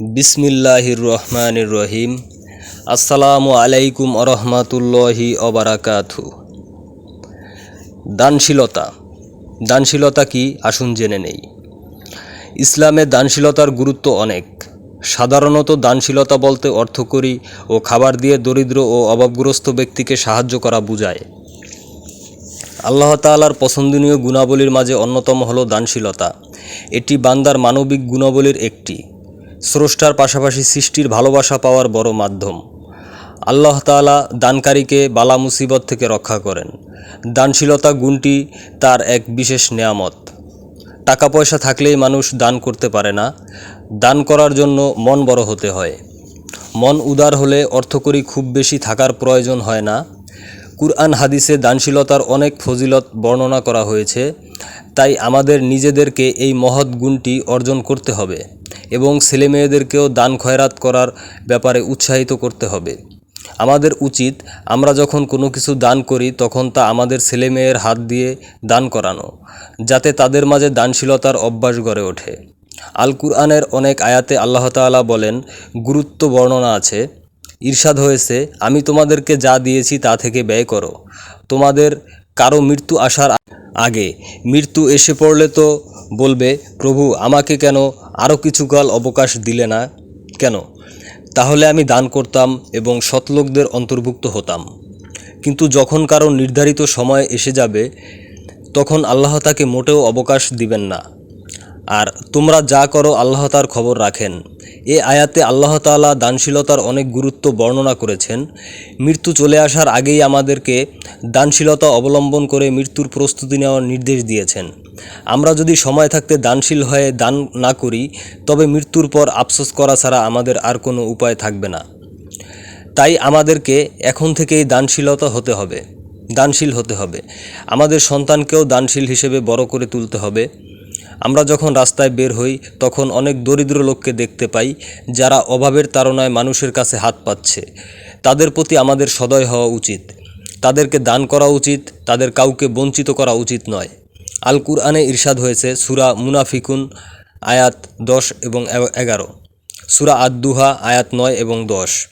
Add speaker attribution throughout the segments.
Speaker 1: বিসমিল্লাহির রহমানির রহিম আসসালামু আলাইকুম আরহামাতুল্লাহি অবারাকাথু দানশীলতা। দানশীলতা কি? আসুন জেনে নেই। ইসলামে দানশীলতার গুরুত্ব অনেক। সাধারণত দানশীলতা বলতে অর্থকরী ও খাবার দিয়ে দরিদ্র ও অভাবগ্রস্ত ব্যক্তিকে সাহায্য করা বোঝায়। আল্লাহ তাআলার পছন্দনীয় গুণাবলীর মাঝে অন্যতম হলো দানশীলতা। এটি বান্দার মানবিক গুণাবলীর একটি। স্রষ্টার পাশাপাশি সৃষ্টির ভালোবাসা পাওয়ার বড় মাধ্যম। আল্লাহ তাআলা দানকারীকে বালা মুসিবত থেকে রক্ষা করেন। দানশীলতা গুণটি তার এক বিশেষ নেয়ামত। টাকা পয়সা থাকলেই মানুষ দান করতে পারে না। দান করার জন্য মন বড় হতে হয়। মন উদার হলে অর্থকরী খুব বেশি থাকার প্রয়োজন হয় না। কুরআন হাদিসে দানশীলতার অনেক ফজিলত বর্ণনা করা হয়েছে। তাই আমাদের নিজেদেরকে এই মহৎ গুণটি অর্জন করতে হবে এবং ছেলেমেয়েদেরকেও দান খয়রাত করার ব্যাপারে উৎসাহিত করতে হবে। আমাদের উচিত আমরা যখন কোনো কিছু দান করি তখন তা আমাদের ছেলেমেয়ের হাত দিয়ে দান করানো, যাতে তাদের মাঝে দানশীলতার অভ্যাস গড়ে ওঠে। আল কুরআনের অনেক আয়াতে আল্লাহ তাআলা বলেন, গুরুত্ব বর্ণনা আছে ঈর্ষাদ হয়েছে, আমি তোমাদেরকে যা দিয়েছি তা থেকে ব্যয় করো। তোমাদের কারও মৃত্যু আসার আগে। মৃত্যু এসে পড়লে তো বলবে, প্রভু, আমাকে কেন আরও কিছুকাল অবকাশ দিলে না? কেন? তাহলে আমি দান করতাম এবং সৎলোকদের অন্তর্ভুক্ত হতাম। কিন্তু যখন কারও নির্ধারিত সময় এসে যাবে, তখন আল্লাহ তাকে মোটেও অবকাশ দিবেন না। আর তোমরা যা করো, আল্লাহ তার খবর রাখেন। এ আয়াতে আল্লাহ তাআলা দানশীলতার অনেক গুরুত্ব বর্ণনা করেছেন। মৃত্যু চলে আসার আগেই আমাদেরকে দানশীলতা অবলম্বন করে মৃত্যুর প্রস্তুতি নেওয়ার নির্দেশ দিয়েছেন। আমরা যদি সময় থাকতে দানশীল হয়ে দান না করি, তবে মৃত্যুর পর আফসোস করা ছাড়া আমাদের আর কোনো উপায় থাকবে না। তাই আমাদেরকে এখন থেকেই দানশীলতা হতে হবে, দানশীল হতে হবে। আমাদের সন্তানকেও দানশীল হিসেবে বড় করে তুলতে হবে। আমরা যখন রাস্তায় বের হই, তখন অনেক দরিদ্র লোককে দেখতে পাই, যারা অভাবের তাড়নায় মানুষের কাছে হাত পাচ্ছে। তাদের প্রতি আমাদের সদয় হওয়া উচিত। তাদেরকে দান করা উচিত, তাদের কাউকে বঞ্চিত করা উচিত নয়। আল কুরআনে ইরশাদ হয়েছে, সুরা মুনাফিকুন, আয়াত দশ এবং এগারো। সুরা আদদুহা, আয়াত নয় এবং দশ।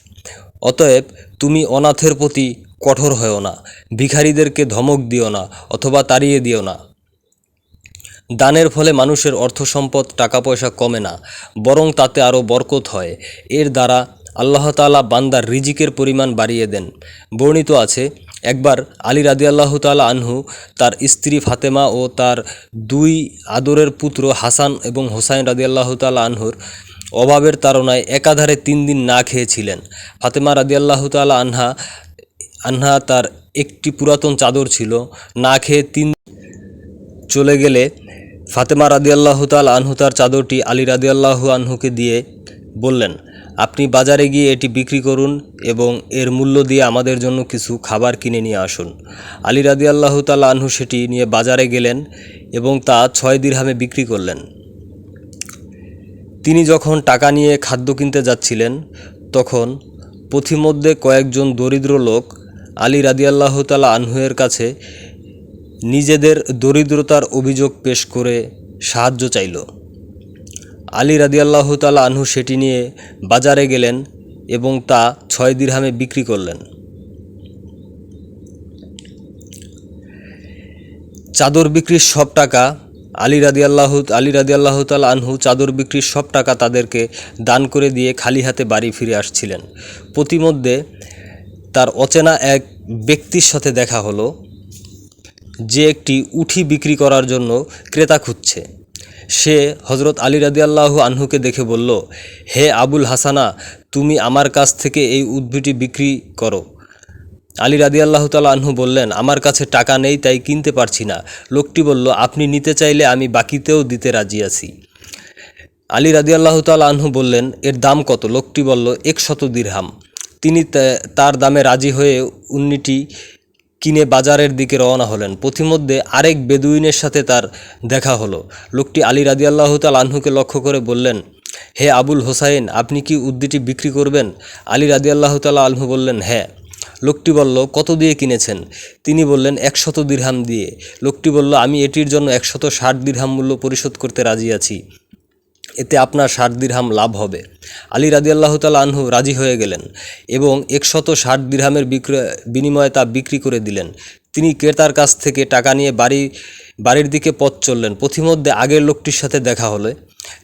Speaker 1: অতএব, তুমি অনাথের প্রতি কঠোর হও না, ভিখারিদেরকে ধমক দিও না, অথবা তাড়িয়ে দিও না। দানের ফলে মানুষের অর্থ সম্পদ টাকা পয়সা কমে না, বরং তাতে আরও বরকত হয়। এর দ্বারা আল্লাহ তাআলা বান্দার রিজিকের পরিমাণ বাড়িয়ে দেন। বর্ণিত আছে, একবার আলী রাদি আল্লাহ তালা আনহু, তার স্ত্রী ফাতেমা ও তার দুই আদরের পুত্র হাসান এবং হোসাইন রাদি আল্লাহ তালা আনহুর অভাবের তাড়নায় একাধারে তিন দিন না খেয়েছিলেন। ফাতেমা রাদি আল্লাহ তালা আনহা আনহা তার একটি পুরাতন চাদর ছিল। না খেয়ে তিন চলে গেলে ফাতেমা রাদিয়াল্লাহু তাল আনহু তার চাদরটি আলী রাদিয়াল্লাহু আনহুকে দিয়ে বললেন, আপনি বাজারে গিয়ে এটি বিক্রি করুন এবং এর মূল্য দিয়ে আমাদের জন্য কিছু খাবার কিনে নিয়ে আসুন। আলী রাদিয়াল্লাহু তাল আনহু সেটি নিয়ে বাজারে গেলেন এবং তা ছয় দিরহামে বিক্রি করলেন। তিনি যখন টাকা নিয়ে খাদ্য কিনতে যাচ্ছিলেন, তখন পথিমধ্যে কয়েকজন দরিদ্র লোক আলী রাদিয়াল্লাহ তালা আনহুয়ের কাছে নিজেদের দরিদ্রতার অভিযোগ পেশ করে সাহায্য চাইল। আলী রাদিয়াল্লাহ তালা আনহু সেটি নিয়ে বাজারে গেলেন এবং তা ছয় দিরহামে বিক্রি করলেন। চাদর বিক্রির সব টাকা আলী রাদি আল্লাহ আলী রাদি আল্লাহ তাল আনহু চাদর বিক্রির সব টাকা তাদেরকে দান করে দিয়ে খালি হাতে বাড়ি ফিরে আসছিলেন। প্রতিমধ্যে তার অচেনা এক ব্যক্তির সাথে দেখা হলো। যে একটি উঠি বিক্রি করার জন্য ক্রেতা খুঁজছে। সে হজরত আলী রাদি আল্লাহ আনহুকে দেখে বলল, হে আবুল হাসানা, তুমি আমার কাছ থেকে এই উদ্ভিটি বিক্রি করো। আলী রাদি আল্লাহ তালা আনহু বললেন, আমার কাছে টাকা নেই, তাই কিনতে পারছি না। লোকটি বলল, আপনি নিতে চাইলে আমি বাকিতেও দিতে রাজি আছি। আলী রাদি আল্লাহ তালা আনহু বললেন, এর দাম কত? লোকটি বলল একশত দিরহাম। তিনি তার দামে রাজি হয়ে উন্নিটি কিনে বাজারের দিকে রওনা হলেন। পথিমধ্যে আরেক বেদুইনের সাথে তার দেখা হলো। লোকটি আলী রাদি আল্লাহ তাল আনহুকে লক্ষ্য করে বললেন, হে আবুল হোসাইন, আপনি কি উদ্দিটি বিক্রি করবেন? আলী রাদি আল্লাহ তালা আনহু বললেন হ্যাঁ। লোকটি বলল, কত দিয়ে কিনেছেন? তিনি বললেন, একশত দিরহাম দিয়ে। লোকটি বলল, আমি এটির জন্য একশত ষাট দিরহাম মূল্য পরিশোধ করতে রাজি আছি। এতে আপনার ষাট দিরহাম লাভ হবে। আলী রাদিয়াল্লাহ তালা আনহু রাজি হয়ে গেলেন এবং একশত ষাট দিরহামের বিক্রয়, বিনিময়ে তা বিক্রি করে দিলেন। তিনি ক্রেতার কাছ থেকে টাকা নিয়ে বাড়ি, বাড়ির দিকে পথ চললেন। পথিমধ্যে আগের লোকটির সাথে দেখা হলে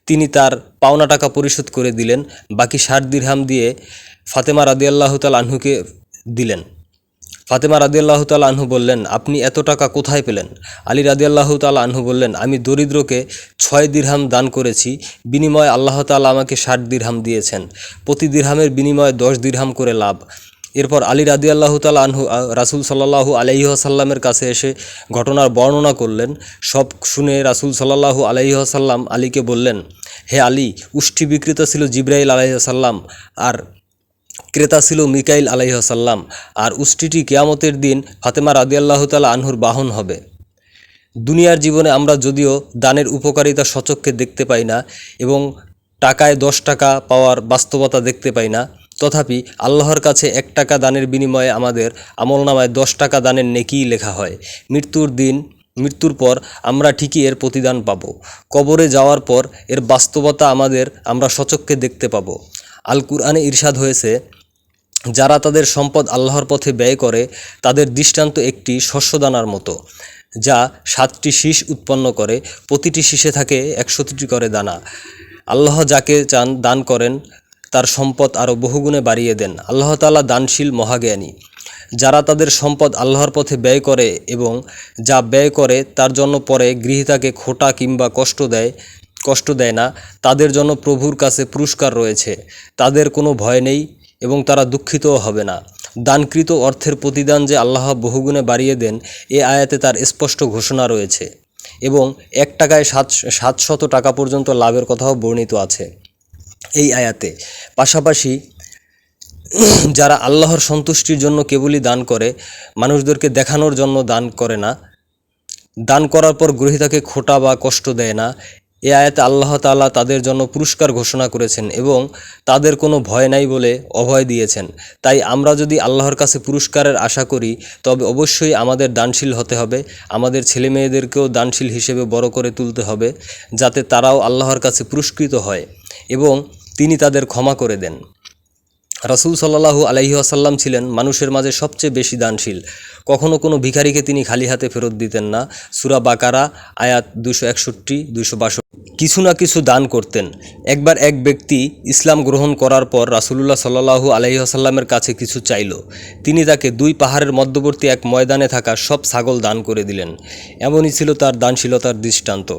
Speaker 1: তিনি তার পাওনা টাকা পরিশোধ করে দিলেন। বাকি ষাট দিরহাম দিয়ে ফাতেমা রাদিয়াল্লাহ তাল আনহুকে দিলেন। ফাতেমা রাদিয়াল্লাহ তাল আনহু বললেন, আপনি এত টাকা কোথায় পেলেন? আলী রাদিয়াল্লাহ তাল আনহু বললেন, আমি দরিদ্রকে ছয় দিরহাম দান করেছি, বিনিময়ে আল্লাহ তালা আমাকে ষাট দিরহাম দিয়েছেন। প্রতি দিরহামের বিনিময়ে দশ দিরহাম করে লাভ। এরপর আলী রাদিয়াল্লাহ তাল আনহু রাসূল সাল্লাল্লাহু আলাইহি কাছে এসে ঘটনার বর্ণনা করলেন। সব শুনে রাসূল সাল্লাল্লাহু আলাইহি আসাল্লাম আলীকে বললেন, হে আলী উষ্টি বিক্রেতা ছিল জিব্রাইল আলাইহি আসাল্লাম আর ক্রেতা ছিল মিকাইল আলাইহাসাল্লাম আর উষ্টিটি কেয়ামতের দিন ফাতেমা রাদিয়াল্লাহ তালা আনহুর বাহন হবে। দুনিয়ার জীবনে আমরা যদিও দানের উপকারিতা সচক্ষে দেখতে পাই না এবং টাকায় দশ টাকা পাওয়ার বাস্তবতা দেখতে পাই না, তথাপি আল্লাহর কাছে এক টাকা দানের বিনিময়ে আমাদের আমলনামায় দশ টাকা দানের নেকিই লেখা হয়। মৃত্যুর দিন, মৃত্যুর পর আমরা ঠিকই এর প্রতিদান পাব। কবরে যাওয়ার পর এর বাস্তবতা আমাদের আমরা সচক্ষে দেখতে পাব। আল কুরআনে ইরশাদ হয়েছে যারা তাদের সম্পদ আল্লাহর পথে ব্যয় করে, তাদের দৃষ্টান্ত একটি শস্যদানার মতো, যা সাতটি শীষ উৎপন্ন করে, প্রতিটি শীষে থাকে একশোটি করে দানা। আল্লাহ যাকে চান দান করেন, তার সম্পদ আরও বহুগুণে বাড়িয়ে দেন। আল্লাহ তাআলা দানশীল মহাজ্ঞানী। যারা তাদের সম্পদ আল্লাহর পথে ব্যয় করে এবং যা ব্যয় করে, তার জন্য পরে গৃহীতাকে খোটা কিংবা কষ্ট দেয় কষ্ট দেয় না, তাদের জন্য প্রভুর কাছে পুরস্কার রয়েছে। তাদের কোনো ভয় নেই এবং তারা দুঃখিতও হবে না। দানকৃত অর্থের প্রতিদান যে আল্লাহ বহুগুণে বাড়িয়ে দেন, এ আয়াতে তার স্পষ্ট ঘোষণা রয়েছে এবং এক টাকায় সাত, সাতশত টাকা পর্যন্ত লাভের কথাও বর্ণিত আছে এই আয়াতে। পাশাপাশি যারা আল্লাহর সন্তুষ্টির জন্য কেবলই দান করে, মানুষদেরকে দেখানোর জন্য দান করে না, দান করার পর গ্রহীতাকে খোটা বা কষ্ট দেয় না এ আয়াতে আল্লাহ তাআলা তাদের জন্য পুরস্কার ঘোষণা করেছেন এবং তাদের কোনো ভয় নাই বলে অভয় দিয়েছেন। তাই আমরা যদি আল্লাহর কাছে পুরস্কারের আশা করি, তবে অবশ্যই আমাদের দানশীল হতে হবে, আমাদের ছেলে মেয়েদেরকেও দানশীল হিসেবে বড় করে তুলতে হবে, যাতে তারাও আল্লাহর কাছে পুরস্কৃত হয় এবং তিনি তাদের ক্ষমা করে দেন। রাসূল সাল্লাল্লাহু আলাইহি আসাল্লাম ছিলেন মানুষের মাঝে সবচেয়ে বেশি দানশীল। কখনো কোনো ভিখারিকে তিনি খালি হাতে ফেরত দিতেন না। সুরা বাকারা, আয়াত দুশো একষট্টি দুশো কিছু না কিছু দান করতেন। একবার এক ব্যক্তি ইসলাম গ্রহণ করার পর রাসূলুল্লাহ সাল্লাল্লাহু আলাইহি আসাল্লামের কাছে কিছু চাইল। তিনি তাকে দুই পাহাড়ের মধ্যবর্তী এক ময়দানে থাকা সব ছাগল দান করে দিলেন। এমনই ছিল তার দানশীলতার দৃষ্টান্ত।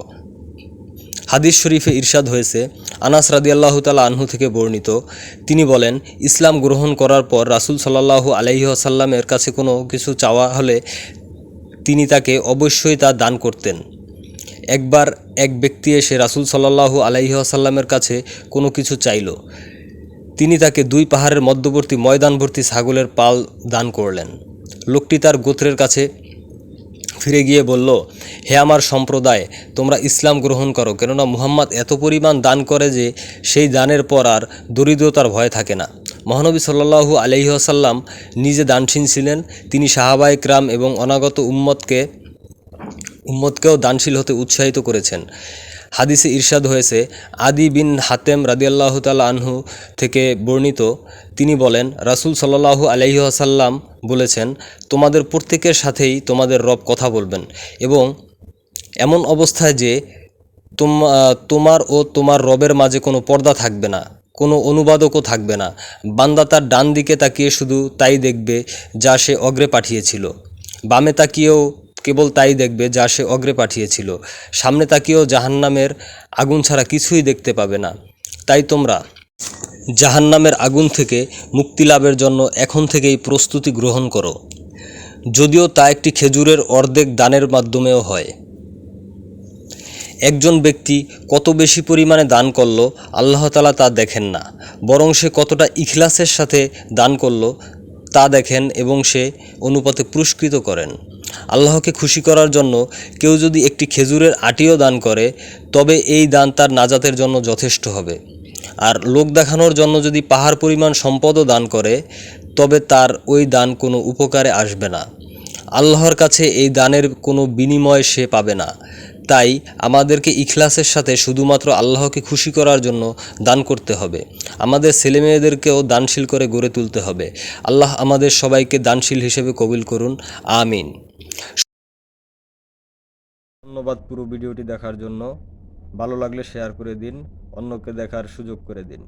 Speaker 1: হাদিস শরীফে ইরশাদ হয়েছে। আনাস রাদিয়াল্লাহু তালা আনহু থেকে বর্ণিত। তিনি বলেন, ইসলাম গ্রহণ করার পর রাসূল সাল্লাল্লাহু আলাইহি আসাল্লামের কাছে কোনো কিছু চাওয়া হলে তিনি তাকে অবশ্যই তা দান করতেন। একবার এক ব্যক্তি এসে রাসূল সাল্লাল্লাহু আলাইহি আসাল্লামের কাছে কোনো কিছু চাইল। তিনি তাকে দুই পাহাড়ের মধ্যবর্তী ময়দানভর্তি ছাগলের পাল দান করলেন। লোকটি তার গোত্রের কাছে ফিরে গিয়ে বলল, হে আমার সম্প্রদায়, তোমরা ইসলাম গ্রহণ করো। কেননা মুহাম্মদ এত পরিমাণ দান করে যে সেই দানের পর আর দরিদ্রতার ভয় থাকে না। মহানবী সাল্লাহু আলহিহাসাল্লাম নিজে দানশীল ছিলেন। তিনি সাহাবায়ক রাম এবং অনাগত উম্মতকে, উম্মতকেও দানশীল হতে উৎসাহিত করেছেন। হাদিসে ইরশাদ হয়েছে, আদি বিন হাতেম রাদিয়াল্লাহ তালা আনহু থেকে বর্ণিত। তিনি বলেন, রাসূল সাল্লাল্লাহু আলাইহি আসাল্লাম বলেছেন, তোমাদের প্রত্যেকের সাথেই তোমাদের রব কথা বলবেন এবং এমন অবস্থায় যে তোম- তোমার ও তোমার রবের মাঝে কোনো পর্দা থাকবে না, কোনো অনুবাদকও থাকবে না। বান্দা তার ডান দিকে তাকিয়ে শুধু তাই দেখবে যা সে অগ্রে পাঠিয়েছিল। বামে তাকিয়েও কেবল তাই দেখবে যা সে অগ্রে পাঠিয়েছিল। সামনে তাকিয়েও জাহান্নামের আগুন ছাড়া কিছুই দেখতে পাবে না। তাই তোমরা জাহান্নামের আগুন থেকে মুক্তি লাভের জন্য এখন থেকেই প্রস্তুতি গ্রহণ করো। যদিও তা একটি খেজুরের অর্ধেক দানের মাধ্যমেও হয়। একজন ব্যক্তি কত বেশি পরিমাণে দান করল আল্লাহতালা তা দেখেন না। বরং সে কতটা ইখলাসের সাথে দান করল, তা দেখেন এবং সে অনুপাতে পুরস্কৃত করেন। আল্লাহকে খুশি করার জন্য কেউ যদি একটি খেজুরের আটিও দান করে, তবে এই দান তার নাজাতের জন্য যথেষ্ট হবে। আর লোক দেখানোর জন্য যদি পাহাড় পরিমাণ সম্পদও দান করে, তবে তার ওই দান কোনো উপকারে আসবে না। আল্লাহর কাছে এই দানের কোনো বিনিময় সে পাবে না। তাই আমাদেরকে ইখলাসের সাথে শুধুমাত্র আল্লাহকে খুশি করার জন্য দান করতে হবে। আমাদের ছেলেমেয়েদেরকেও দানশীল করে গড়ে তুলতে হবে। আল্লাহ আমাদের সবাইকে দানশীল হিসেবে কবিল করুন। আমিন। ধন্যবাদ পুরো ভিডিওটি দেখার জন্য। ভালো লাগলে শেয়ার করে দিন, অন্যকে দেখার সুযোগ করে দিন।